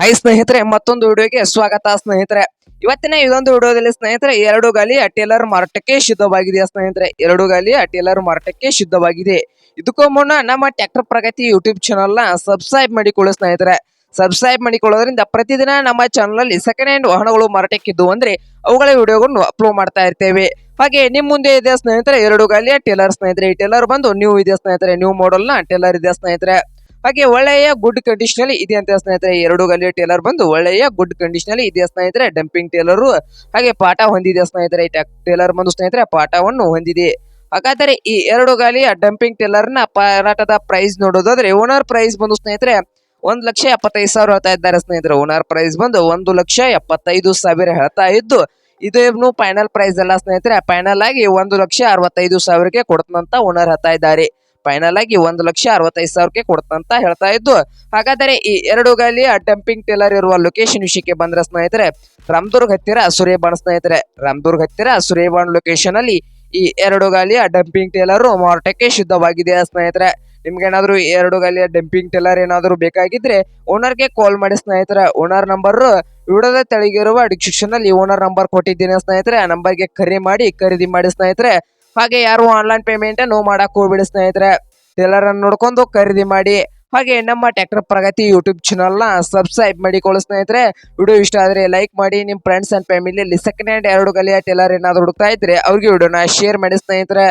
High ಸ್ನೇಹಿತರೆ, ಮತ್ತೊಂದು ವಿಡಿಯೋಗೆ ಸ್ವಾಗತ ಸ್ನೇಹಿತರೆ. ಇವತ್ತಿನ ಇದೊಂದು ವಿಡಿಯೋದಲ್ಲಿ ಸ್ನೇಹಿತರೆ, ಎರಡು ಗಾಲಿ ಟೇಲರ್ ಮಾರಾಟಕ್ಕೆ ಶುದ್ಧವಾಗಿದೆ ಸ್ನೇಹಿತರೆ? ಎರಡು ಗಾಲಿ ಟೇಲರ್ ಮಾರಾಟಕ್ಕೆ ಶುದ್ಧವಾಗಿದೆ ಇದಕ್ಕೂ ಮುನ್ನ ನಮ್ಮ ಟ್ಯಾಕ್ಟರ್ ಪ್ರಗತಿ ಯೂಟ್ಯೂಬ್ ಚಾನಲ್ನ ಸಬ್ಸ್ಕ್ರೈಬ್ ಮಾಡಿಕೊಳ್ಳಿ ಸ್ನೇಹಿತರೆ. ಸಬ್ಸ್ಕ್ರೈಬ್ ಮಾಡಿಕೊಳ್ಳೋದ್ರಿಂದ ಪ್ರತಿದಿನ ನಮ್ಮ ಚಾನಲ್ ಅಲ್ಲಿ ಸೆಕೆಂಡ್ ಹ್ಯಾಂಡ್ ವಾಹನಗಳು ಮಾರಾಟಕ್ಕಿದ್ದು ಅಂದ್ರೆ ಅವುಗಳ ವಿಡಿಯೋಗಳನ್ನು ಅಪ್ಲೋಡ್ ಮಾಡ್ತಾ ಇರ್ತೇವೆ. ಹಾಗೆ ನಿಮ್ ಮುಂದೆ ಇದೆ ಸ್ನೇಹಿತರೆ, ಎರಡು ಗಾಲಿಯ ಟೇಲರ್ ಸ್ನೇಹಿತರೆ. ಈ ಟೇಲರ್ ಬಂದು ನ್ಯೂ ಇದೆ ಸ್ನೇಹಿತರೆ ನ್ಯೂ ಮಾಡೆಲ್ನ ಟೇಲರ್ ಇದೆ ಸ್ನೇಹಿತರೆ. ಹಾಗೆ ಒಳ್ಳೆಯ ಗುಡ್ ಕಂಡೀಷನ್ ಅಲ್ಲಿ ಇದೆ ಅಂತ ಸ್ನೇಹಿತರೆ ಎರಡು ಗಾಲಿಯ ಟೇಲರ್ ಬಂದು ಒಳ್ಳೆಯ ಗುಡ್ ಕಂಡೀಷನ್ ಅಲ್ಲಿ ಇದೆ ಸ್ನೇಹಿತರೆ ಡಂಪಿಂಗ್ ಟೇಲರ್ ಹಾಗೆ ಪಾಠ ಹೊಂದಿದೆ ಸ್ನೇಹಿತರೆ ಟೇಲರ್ ಬಂದು ಸ್ನೇಹಿತರೆ, ಪಾಠವನ್ನು ಹೊಂದಿದೆ. ಹಾಗಾದರೆ ಈ ಎರಡು ಗಾಲಿಯ ಡಂಪಿಂಗ್ ಟೇಲರ್ನ ಮಾರಾಟದ ಪ್ರೈಸ್ ನೋಡೋದಾದ್ರೆ ಓನರ್ ಪ್ರೈಸ್ ಬಂದು ಸ್ನೇಹಿತರೆ, ಒಂದ್ ಲಕ್ಷ ಎಪ್ಪತ್ತೈದು ಸಾವಿರ ಹೇಳ್ತಾ ಇದ್ದಾರೆ ಸ್ನೇಹಿತರೆ. ಓನರ್ ಪ್ರೈಸ್ ಬಂದು ಒಂದು ಲಕ್ಷ ಎಪ್ಪತ್ತೈದು ಸಾವಿರ ಹೇಳ್ತಾ ಇದ್ದು, ಇದೇನು ಫೈನಲ್ ಪ್ರೈಸ್ ಅಲ್ಲ ಸ್ನೇಹಿತರೆ. ಫೈನಲ್ ಆಗಿ ಒಂದು ಲಕ್ಷ ಅರವತ್ತೈದು ಸಾವಿರಕ್ಕೆ ಕೊಡ್ತಂತ ಓನರ್ ಹೇಳ್ತಾ ಇದ್ದಾರೆ. ಫೈನಲ್ ಆಗಿ ಒಂದು ಲಕ್ಷ ಅರವತ್ತೈದು ಸಾವಿರಕ್ಕೆ ಕೊಡ್ತಂತ ಹೇಳ್ತಾ ಇದ್ದು, ಹಾಗಾದರೆ ಈ ಎರಡು ಗಾಲಿಯ ಡಂಪಿಂಗ್ ಟೇಲರ್ ಇರುವ ಲೊಕೇಶನ್ ವಿಷಯಕ್ಕೆ ಬಂದ್ರೆ ಸ್ನೇಹಿತರೆ, ರಾಮದುರ್ಗ್ ಹತ್ತಿರ ಸುರೇಬಾಣ್ ಸ್ನೇಹಿತರೆ, ರಾಮದುರ್ಗ್ ಹತ್ತಿರ ಸುರೇಬಾಣ್ ಲೊಕೇಶನ್ ಅಲ್ಲಿ ಈ ಎರಡು ಗಾಲಿಯ ಡಂಪಿಂಗ್ ಟೇಲರ್ ಮಾರಾಟಕ್ಕೆ ಶುದ್ಧವಾಗಿದೆ ಸ್ನೇಹಿತರೆ. ನಿಮ್ಗೆ ಏನಾದ್ರು ಎರಡು ಗಾಲಿಯ ಡಂಪಿಂಗ್ ಟೇಲರ್ ಏನಾದ್ರು ಬೇಕಾಗಿದ್ರೆ ಓನರ್ಗೆ ಕಾಲ್ ಮಾಡಿ ಸ್ನೇಹಿತರೆ. ಓನರ್ ನಂಬರ್ ವಿಡಿಯೋದ ತೆಳಗಿರುವ ಡಿಸ್ಕ್ರಿಪ್ಷನ್ ಅಲ್ಲಿ ಓನರ್ ನಂಬರ್ ಕೊಟ್ಟಿದ್ದೀನಿ ಸ್ನೇಹಿತರೆ. ಆ ನಂಬರ್ಗೆ ಕರೆ ಮಾಡಿ ಖರೀದಿ ಮಾಡಿ ಸ್ನೇಹಿತರೆ. ಹಾಗೆ ಯಾರು ಆನ್ಲೈನ್ ಪೇಮೆಂಟ್ ನೋ ಮಾಡಕ್ ಹೋಗ್ಬಿಡಿ ಸ್ನೇಹಿತರೆ. ಟೇಲರ್ ಅನ್ನು ನೋಡ್ಕೊಂಡು ಖರೀದಿ ಮಾಡಿ, ಹಾಗೆ ನಮ್ಮ ಟ್ಯಾಕ್ಟರ್ ಪ್ರಗತಿ ಯೂಟ್ಯೂಬ್ ಚಾನಲ್ನ ಸಬ್ಸ್ಕ್ರೈಬ್ ಮಾಡಿಕೊಳ್ಳಿ ಸ್ನೇಹಿತರೆ. ವಿಡಿಯೋ ಇಷ್ಟ ಆದರೆ ಲೈಕ್ ಮಾಡಿ ನಿಮ್ಮ ಫ್ರೆಂಡ್ಸ್ ಅಂಡ್ ಫ್ಯಾಮಿಲಿಯಲ್ಲಿ ಸೆಕೆಂಡ್ ಹ್ಯಾಂಡ್ ಎರಡು ಗಲಿಯ ಟೇಲರ್ ಏನಾದ್ರು ಹುಡುಕ್ತಾ ಇದ್ರೆ ಅವ್ರಿಗೆ ವಿಡಿಯೋನ ಶೇರ್ ಮಾಡಿ ಸ್ನೇಹಿತರೆ.